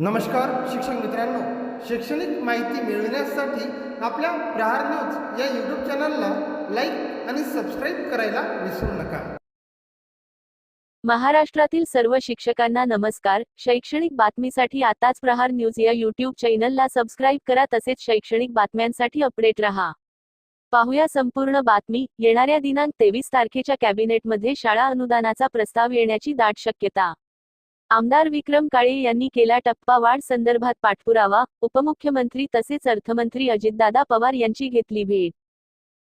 नमस्कार शिक्षक मित्रांनो. शैक्षणिक माहिती मिळविण्यासाठी आपल्या प्रहार न्यूज या यूट्यूब चॅनलला लाईक आणि सबस्क्राईब करायला विसरू नका. महाराष्ट्रातील सर्व शिक्षकांना नमस्कार. शैक्षणिक बातमीसाठी आताच प्रहार न्यूज या यूट्यूब चॅनलला सबस्क्राईब करा तसेच शैक्षणिक बातम्यांसाठी अपडेट रहा. पाहूया संपूर्ण बातमी. येणाऱ्या दिनांक तेवीस तारखेच्या कॅबिनेटमध्ये शाळा अनुदानाचा प्रस्ताव येण्याची दाट शक्यता. आमदार विक्रम काळे यांनी केला टप्पा वाढ संदर्भात पाठपुरावा उपमुख्यमंत्री तसेच अर्थमंत्री अजितदादा पवार यांची घेतली भेट.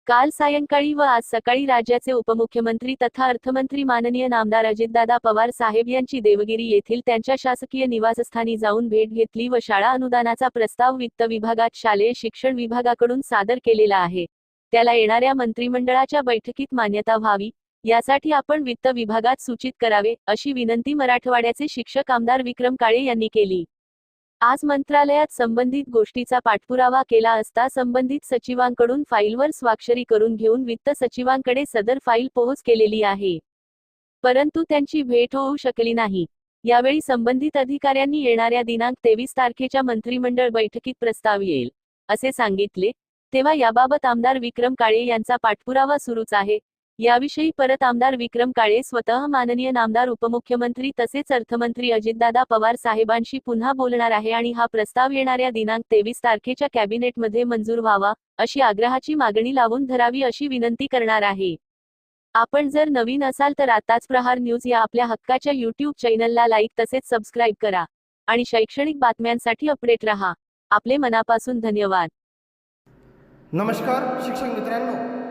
काल सायंकाळी व आज सकाळी राज्याचे उपमुख्यमंत्री तथा अर्थमंत्री माननीय नामदार अजितदादा पवार साहेब यांची देवगिरी येथील त्यांच्या शासकीय निवासस्थानी जाऊन भेट घेतली व शाळा अनुदानाचा प्रस्ताव वित्त विभागात शालेय शिक्षण विभागाकडून सादर केलेला आहे. त्याला येणाऱ्या मंत्रिमंडळाच्या बैठकीत मान्यता व्हावी यासाठी आपण वित्त विभागात सूचित करावे अशी विनंती मराठवाड्याचे शिक्षक आमदार विक्रम काळे यांनी केली. आज मंत्रालयात संबंधित गोष्टीचा पाठपुरावा केला असता संबंधित सचिवांकडून फाईलवर स्वाक्षरी करून घेऊन वित्त सचिवांकडे सदर फाईल पोहोच केलेली आहे. परंतु त्यांची भेट होऊ शकली नाही. यावेळी संबंधित अधिकाऱ्यांनी येणाऱ्या दिनांक तेवीस तारखेच्या मंत्रिमंडळ बैठकीत प्रस्ताव येईल असे सांगितले. तेव्हा याबाबत आमदार विक्रम काळे यांचा पाठपुरावा सुरूच आहे. याविषयी परत आमदार विक्रम काळे स्वतः माननीय नामदार उपमुख्यमंत्री तसेच अर्थमंत्री अजितदादा पवार साहेबांशी पुन्हा बोलणार आहे आणि हा प्रस्ताव येणाऱ्या दिनांक तेवीस तारखेच्या कॅबिनेटमध्ये मंजूर व्हावा अशी आग्रहाची मागणी लावून धरावी अशी विनंती करणार आहे. आपण जर नवीन असाल तर आताच प्रहार न्यूज या आपल्या हक्काच्या युट्यूब चॅनलला लाईक तसेच सबस्क्राईब करा आणि शैक्षणिक बातम्यांसाठी अपडेट रहा. आपले मनापासून धन्यवाद. नमस्कार शिक्षक मित्रांनो.